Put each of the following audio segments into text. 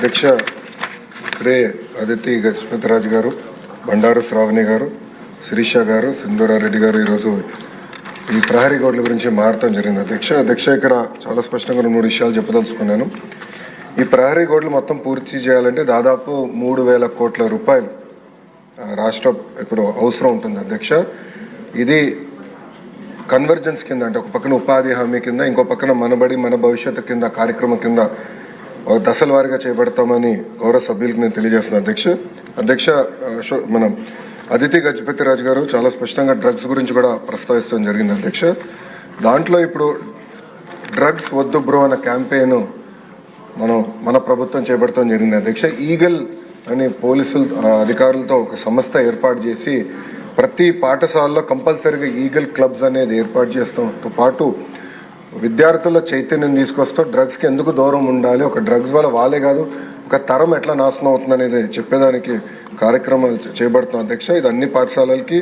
అధ్యక్ష రే అదితి గజపతిరాజు గారు బండారు శ్రావణి గారు శిరీష గారు సింధూరారెడ్డి గారు ఈరోజు ఈ ప్రహరీ గోడ్ల గురించి మారటం జరిగింది. అధ్యక్ష అధ్యక్ష ఇక్కడ చాలా స్పష్టంగా రెండు మూడు విషయాలు చెప్పదలుచుకున్నాను. ఈ ప్రహరీ గోడ్లు మొత్తం పూర్తి చేయాలంటే దాదాపు మూడు వేల కోట్ల రూపాయలు రాష్ట్ర ఇప్పుడు అవసరం ఉంటుంది అధ్యక్ష. ఇది కన్వర్జెన్స్ కింద అంటే ఒక పక్కన ఉపాధి హామీ కింద ఇంకో పక్కన మనబడి మన భవిష్యత్తు కింద కార్యక్రమం కింద ఒక దశల వారీగా చేపడతామని గౌరవ సభ్యులకు నేను తెలియజేస్తున్నాను అధ్యక్ష అధ్యక్ష మనం మన అదితి గజపతి రాజు గారు చాలా స్పష్టంగా డ్రగ్స్ గురించి కూడా ప్రస్తావించడం జరిగింది అధ్యక్ష. దాంట్లో ఇప్పుడు డ్రగ్స్ వద్దు బ్రో అన్న క్యాంపెయిన్ మనం మన ప్రభుత్వం చేపడతాం జరిగింది అధ్యక్ష. ఈగల్ అని పోలీసులు అధికారులతో ఒక సంస్థ ఏర్పాటు చేసి ప్రతి పాఠశాలలో కంపల్సరీగా ఈగల్ క్లబ్స్ అనేది ఏర్పాటు చేస్తాంతో పాటు విద్యార్థుల చైతన్యం తీసుకొస్తూ డ్రగ్స్కి ఎందుకు దూరం ఉండాలి? ఒక డ్రగ్స్ వల్ల వాళ్ళే కాదు ఒక తరం ఎట్లా నాశనం అవుతుంది అనేది చెప్పేదానికి కార్యక్రమాలు చేపడుతున్నాం అధ్యక్ష. ఇది అన్ని పాఠశాలలకి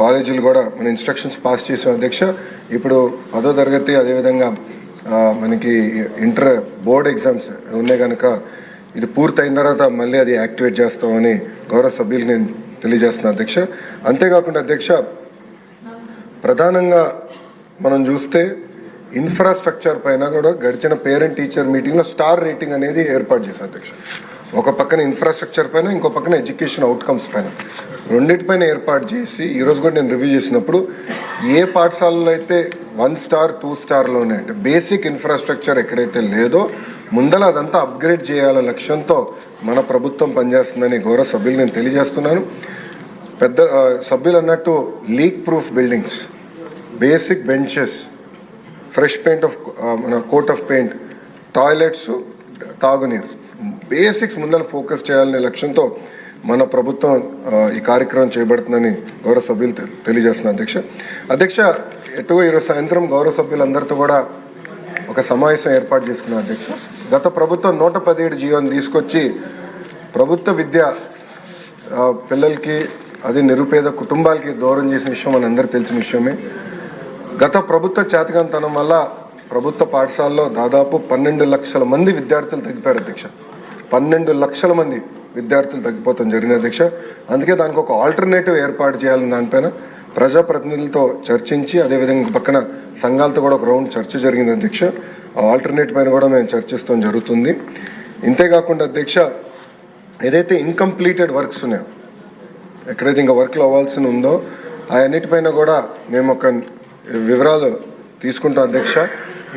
కాలేజీలు కూడా మన ఇన్స్ట్రక్షన్స్ పాస్ చేసాం అధ్యక్ష. ఇప్పుడు పదో తరగతి అదేవిధంగా మనకి ఇంటర్ బోర్డ్ ఎగ్జామ్స్ ఉన్నాయి కనుక ఇది పూర్తయిన తర్వాత మళ్ళీ అది యాక్టివేట్ చేస్తామని గౌరవ సభ్యులు నేను తెలియజేస్తున్నా అధ్యక్ష. అంతేకాకుండా అధ్యక్ష ప్రధానంగా మనం చూస్తే ఇన్ఫ్రాస్ట్రక్చర్ పైన కూడా గడిచిన పేరెంట్ టీచర్ మీటింగ్లో స్టార్ రేటింగ్ అనేది ఏర్పాటు చేశారు అధ్యక్ష. ఒక పక్కన ఇన్ఫ్రాస్ట్రక్చర్ పైన ఇంకో పక్కన ఎడ్యుకేషన్ అవుట్కమ్స్ పైన. రెండింటిపైన ఏర్పాటు చేసి ఈరోజు కూడా నేను రివ్యూ చేసినప్పుడు ఏ పాఠశాలలో అయితే వన్ స్టార్ టూ స్టార్లోనే అంటే బేసిక్ ఇన్ఫ్రాస్ట్రక్చర్ ఎక్కడైతే లేదో ముందల అదంతా అప్గ్రేడ్ చేయాల లక్ష్యంతో మన ప్రభుత్వం పనిచేస్తుందని గౌరవ సభ్యులు నేను తెలియజేస్తున్నాను. పెద్ద సభ్యులు అన్నట్టు leak proof buildings basic benches fresh paint of మన కోట్ ఆఫ్ పెయింట్. టాయిలెట్స్ తాగునీరు. బేసిక్స్ ముందర ఫోకస్ చేయాలనే లక్ష్యంతో మన ప్రభుత్వం ఈ కార్యక్రమం చేపడుతుందని గౌరవ సభ్యులు తె- అధ్యక్ష. అధ్యక్ష ఎటువ ఈరోజు సాయంత్రం గౌరవ సభ్యులందరితో కూడా ఒక సమావేశం ఏర్పాటు చేసుకున్నారు అధ్యక్ష. గత ప్రభుత్వం నూట పదిహేడు జీవోని తీసుకొచ్చి ప్రభుత్వ విద్య పిల్లలకి అది నిరుపేద కుటుంబాలకి దూరం చేసిన విషయం మనందరూ తెలిసిన విషయమే. గత ప్రభుత్వ చేతకంతనం వల్ల ప్రభుత్వ పాఠశాలలో దాదాపు పన్నెండు లక్షల మంది విద్యార్థులు తగ్గిపోయారు అధ్యక్ష. పన్నెండు లక్షల మంది విద్యార్థులు తగ్గిపోతాం జరిగింది అధ్యక్ష. అందుకే దానికి ఒక ఆల్టర్నేటివ్ ఏర్పాటు చేయాలని దానిపైన ప్రజాప్రతినిధులతో చర్చించి అదేవిధంగా పక్కన సంఘాలతో కూడా ఒక రౌండ్ చర్చ జరిగింది అధ్యక్ష. ఆ ఆల్టర్నేట్ పైన కూడా మేము చర్చిస్తాం జరుగుతుంది. ఇంతేకాకుండా అధ్యక్ష ఏదైతే ఇన్కంప్లీటెడ్ వర్క్స్ ఉన్నాయో ఎక్కడైతే ఇంకా వర్క్లు అవ్వాల్సి ఉందో అవన్నిటిపైన కూడా మేము ఒక వివరాలు తీసుకుంటాం అధ్యక్ష.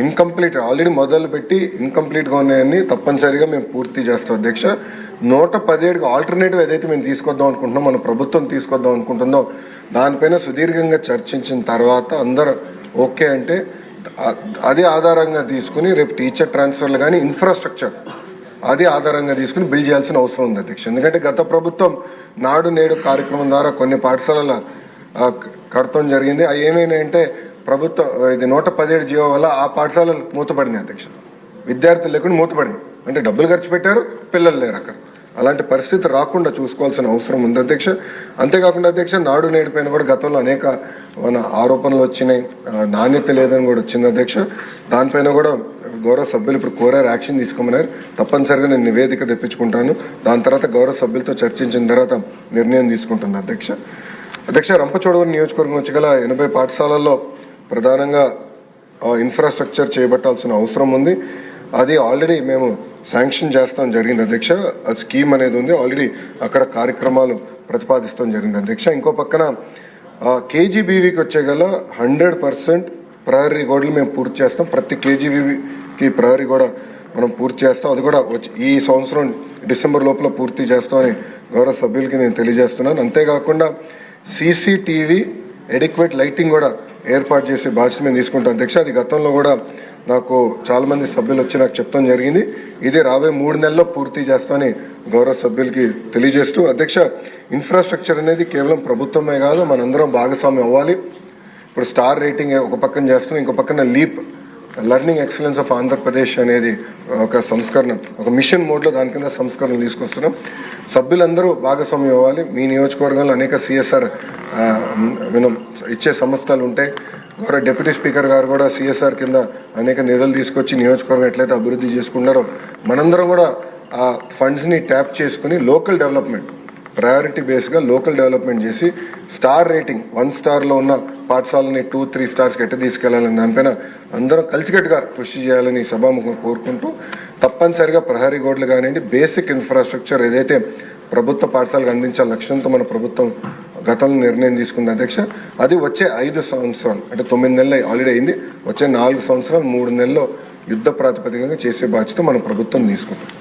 ఇన్కంప్లీట్ ఆల్రెడీ మొదలు పెట్టి ఇన్కంప్లీట్గా ఉన్నాయని తప్పనిసరిగా మేము పూర్తి చేస్తాం అధ్యక్ష. నూట పదిహేడుకి ఆల్టర్నేటివ్ ఏదైతే మేము తీసుకొద్దాం అనుకుంటున్నాం మన ప్రభుత్వం తీసుకొద్దాం అనుకుంటుందో దానిపైన సుదీర్ఘంగా చర్చించిన తర్వాత అందరూ ఓకే అంటే అదే అది ఆధారంగా తీసుకుని రేపు టీచర్ ట్రాన్స్ఫర్లు కానీ ఇన్ఫ్రాస్ట్రక్చర్ అది ఆధారంగా తీసుకుని బిల్డ్ చేయాల్సిన అవసరం ఉంది అధ్యక్ష. ఎందుకంటే గత ప్రభుత్వం నాడు నేడు కార్యక్రమం ద్వారా కొన్ని పాఠశాలల కడతం జరిగింది. అవి ఏమైనాయంటే ప్రభుత్వం ఇది నూట పదిహేడు జీవో వల్ల ఆ పాఠశాలలు మూతపడినాయి అధ్యక్ష. విద్యార్థులు లేకుండా మూతపడినాయి అంటే డబ్బులు ఖర్చు పెట్టారు పిల్లలు లేరు అక్కడ. అలాంటి పరిస్థితి రాకుండా చూసుకోవాల్సిన అవసరం ఉంది అధ్యక్ష. అంతేకాకుండా అధ్యక్ష నాడు నేడు పైన కూడా గతంలో అనేక మన ఆరోపణలు వచ్చినాయి. నాణ్యత లేదని కూడా వచ్చింది అధ్యక్ష. దానిపైన కూడా గౌరవ సభ్యులు ఇప్పుడు కోరారు యాక్షన్ తీసుకోమన్నారు. తప్పనిసరిగా నేను నివేదిక తెప్పించుకుంటాను. దాని తర్వాత గౌరవ సభ్యులతో చర్చించిన తర్వాత నిర్ణయం తీసుకుంటున్నాను అధ్యక్ష. అధ్యక్ష రంపచోడవరం నియోజకవర్గం వచ్చి గల ఎనభై పాఠశాలల్లో ప్రధానంగా ఆ, ఇన్ఫ్రాస్ట్రక్చర్ చేపట్టాల్సిన అవసరం ఉంది. అది ఆల్రెడీ మేము శాంక్షన్ చేస్తాం జరిగింది అధ్యక్ష. ఆ స్కీమ్ అనేది ఉంది. ఆల్రెడీ అక్కడ కార్యక్రమాలు ప్రతిపాదిస్తాం జరిగింది అధ్యక్ష. ఇంకో పక్కన కేజీబీవీకి వచ్చే గల హండ్రెడ్ పర్సెంట్ ప్రహరీ గోడలు మేము పూర్తి చేస్తాం. ప్రతి కేజీబీవీకి ప్రహరీ కూడా మనం పూర్తి చేస్తాం. అది కూడా వచ్చి- ఈ సంవత్సరం డిసెంబర్ లోపల పూర్తి చేస్తామని గౌరవ సభ్యులకి నేను తెలియజేస్తున్నాను. అంతేకాకుండా సీసీటీవీ ఎడిక్వేట్ లైటింగ్ కూడా ఏర్పాటు చేసే బాధ్యత మేము తీసుకుంటాం. అధ్యక్ష అది గతంలో కూడా నాకు చాలా మంది సభ్యులు వచ్చి నాకు చెప్తాం జరిగింది. ఇది రాబోయే మూడు నెలల్లో పూర్తి చేస్తామని గౌరవ సభ్యులకి తెలియజేస్తూ అధ్యక్ష ఇన్ఫ్రాస్ట్రక్చర్ అనేది కేవలం ప్రభుత్వమే కాదు మనందరం భాగస్వామ్యం అవ్వాలి. ఇప్పుడు స్టార్ రేటింగ్ ఒక పక్కన చేస్తున్నాం ఇంకో పక్కన leap learning excellence of Andhra Pradesh అనేది ఒక సంస్కరణ ఒక మిషన్ మోడ్లో దాని కింద సంస్కరణలు తీసుకొస్తున్నాం. సభ్యులందరూ భాగస్వామ్యం అవ్వాలి. మీ నియోజకవర్గంలో అనేక సిఎస్ఆర్ మనం ఇచ్చే సంస్థలు ఉంటాయి గౌరవ డిప్యూటీ స్పీకర్ గారు కూడా సిఎస్ఆర్ కింద అనేక నిధులు తీసుకొచ్చి నియోజకవర్గం ఎట్లయితే అభివృద్ధి చేసుకున్నారో మనందరం కూడా ఆ ఫండ్స్ని ట్యాప్ చేసుకుని లోకల్ డెవలప్మెంట్ ప్రయారిటీ బేస్గా లోకల్ డెవలప్మెంట్ చేసి స్టార్ రేటింగ్ వన్ స్టార్లో ఉన్న పాఠశాలని టూ త్రీ స్టార్స్కి ఎట్ట తీసుకెళ్ళాలని దానిపైన అందరూ కలిసికట్టుగా కృషి చేయాలని సభాముఖంగా కోరుకుంటూ తప్పనిసరిగా ప్రహరీ గోడలు కానివ్వండి బేసిక్ ఇన్ఫ్రాస్ట్రక్చర్ ఏదైతే ప్రభుత్వ పాఠశాలకు అందించాల లక్ష్యంతో మన ప్రభుత్వం గతంలో నిర్ణయం తీసుకుంది అధ్యక్ష అది వచ్చే ఐదు సంవత్సరాలు అంటే తొమ్మిది నెలలు ఆల్రెడీ అయింది వచ్చే నాలుగు సంవత్సరాలు మూడు నెలల్లో యుద్ధ ప్రాతిపదికగా చేసే బాధ్యత మన ప్రభుత్వం తీసుకుంటుంది.